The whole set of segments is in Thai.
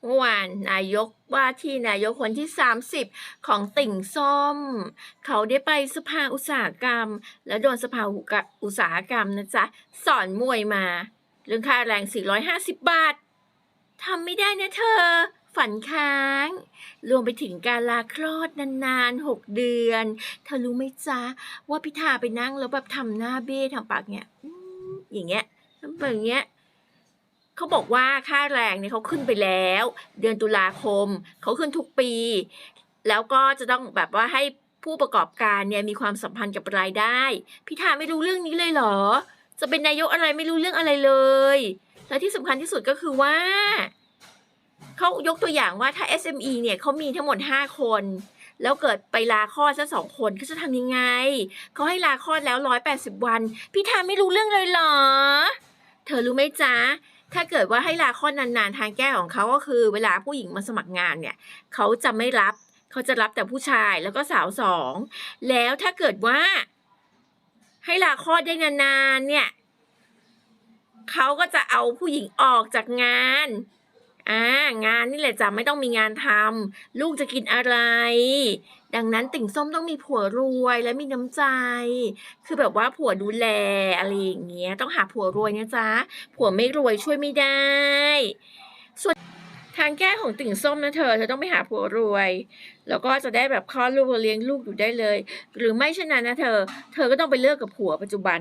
เมื่อวานนายกว่าที่นายกคนที่ 30 ของติ่งส้ม เขาได้ไปสภาอุตสาหกรรม แล้วโดนสภาอุตสาหกรรมนะจ๊ะ สอนมวยมา เรื่องค่าแรง 450 บาททำไม่ได้นะเธอ ฝันค้าง รวมไปถึงการลาคลอดนานๆ 6 เดือน เธอรู้ไหมจ๊ะ ว่าพิธาไปนั่งแล้วแบบทำหน้าเบ้ทำปากเนี้ยอย่างเงี้ยทำแบบเงี้ย เขาบอกว่าค่าแรงเนี่ยเขาขึ้นไปแล้ว เดือนตุลาคมเขาขึ้นทุกปี แล้วก็จะต้องแบบว่าให้ผู้ประกอบการเนี่ยมีความสัมพันธ์กับรายได้ พิธาไม่รู้เรื่องนี้เลยเหรอ จะเป็นนายกอะไรไม่รู้เรื่องอะไรเลย และที่สำคัญที่สุดก็คือว่าเขายกตัวอย่างว่าถ้า SME เนี่ยเขามีทั้งหมด 5 คน แล้วเกิดไปลาคลอดซะสองคนเขาจะทำยังไง เขาให้ลาคลอดแล้ว 180 วันพิธาไม่รู้เรื่องเลยเหรอ เธอรู้ไหมจ๊ะ ถ้าเกิดว่าให้ลาคลอนานๆ ทางแก้ของเขาก็คือ เวลาผู้หญิงมาสมัครงานเนี่ยเขาจะไม่รับเขาจะรับแต่ผู้ชายแล้วก็สาวสอง แล้วถ้าเกิดว่า ให้ลาคลอได้นานๆเนี่ยเขาก็จะเอาผู้หญิงออกจากงานอ่างานนี่แหละจ้ะไม่ต้องมีงานทำลูกจะกินอะไร ดังนั้นติ่งส้มต้องมีผัวรวยและมีน้ำใจ คือแบบว่าผัวดูแลอะไรอย่างเงี้ย ต้องหาผัวรวยนะจ๊ะ ผัวไม่รวยช่วยไม่ได้ ส่วนทางแก้ของติ่งส้มนะเธอเธอต้องไปหาผัวรวย แล้วก็จะได้แบบคลอดลูกเลี้ยงลูกอยู่ได้เลย หรือไม่เช่นนั้นนะเธอ เธอก็ต้องไปเลิกกับผัวปัจจุบัน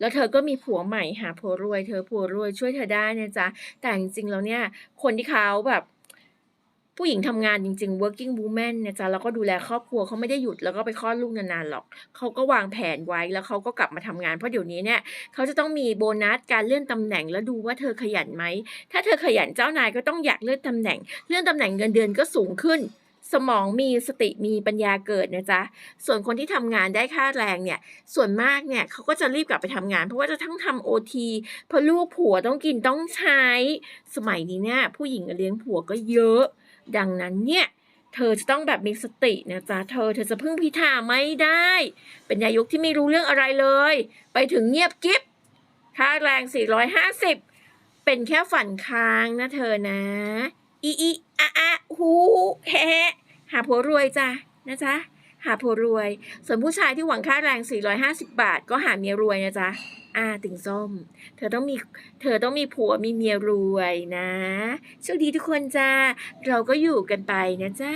แล้วเธอก็มีผัวใหม่หาผัวรวย เธอผัวรวยช่วยเธอได้นะจ๊ะแต่จริงๆแล้วเนี่ยคนที่เขาแบบ ผู้หญิงทำงานจริงๆ working woman เนี่ยจ้ะแล้วก็ดูแลครอบครัวเขาไม่ได้หยุดแล้วก็ไปคลอดลูกนานๆหรอกเขาก็วางแผนไว้แล้วเขาก็กลับมาทำงาน เพราะเดี๋ยวนี้เนี่ยเขาจะต้องมีโบนัสการเลื่อนตำแหน่งแล้วดูว่าเธอขยันไหม ถ้าเธอขยันเจ้านายก็ต้องอยากเลื่อนตำแหน่ง เลื่อนตำแหน่งเงินเดือนก็สูงขึ้นสมองมีสติมีปัญญาเกิดนะจ๊ะ ส่วนคนที่ทำงานได้ค่าแรงเนี่ย ส่วนมากเนี่ยเขาก็จะรีบกลับไปทำงาน เพราะว่าจะต้องทำโอทีเพราะลูกผัวต้องกินต้องใช้ สมัยนี้เนี่ยผู้หญิงเลี้ยงผัวก็เยอะ ดังนั้นเนี่ยเธอจะต้องแบบมีสตินะจ๊ะเธอเธอจะพึ่งพิธาไม่ได้ เป็นนายกที่ไม่รู้เรื่องอะไรเลย ไปถึงเงียบกิ๊บค่าแรง 450 เป็นแค่ฝันค้างนะเธอนะอีอีอะอะหูแฮะหาผัวรวยจ้ะนะจ๊ะ หาผัวรวย ส่วนผู้ชายที่หวังค่าแรง 450 บาท ก็หาเมียรวยนะจ๊ะอ่าติ่งส้ม เธอต้องมี เธอต้องมีผัวมีเมียรวยนะโชคดีทุกคนจ้า เราก็อยู่กันไปนะจ๊ะ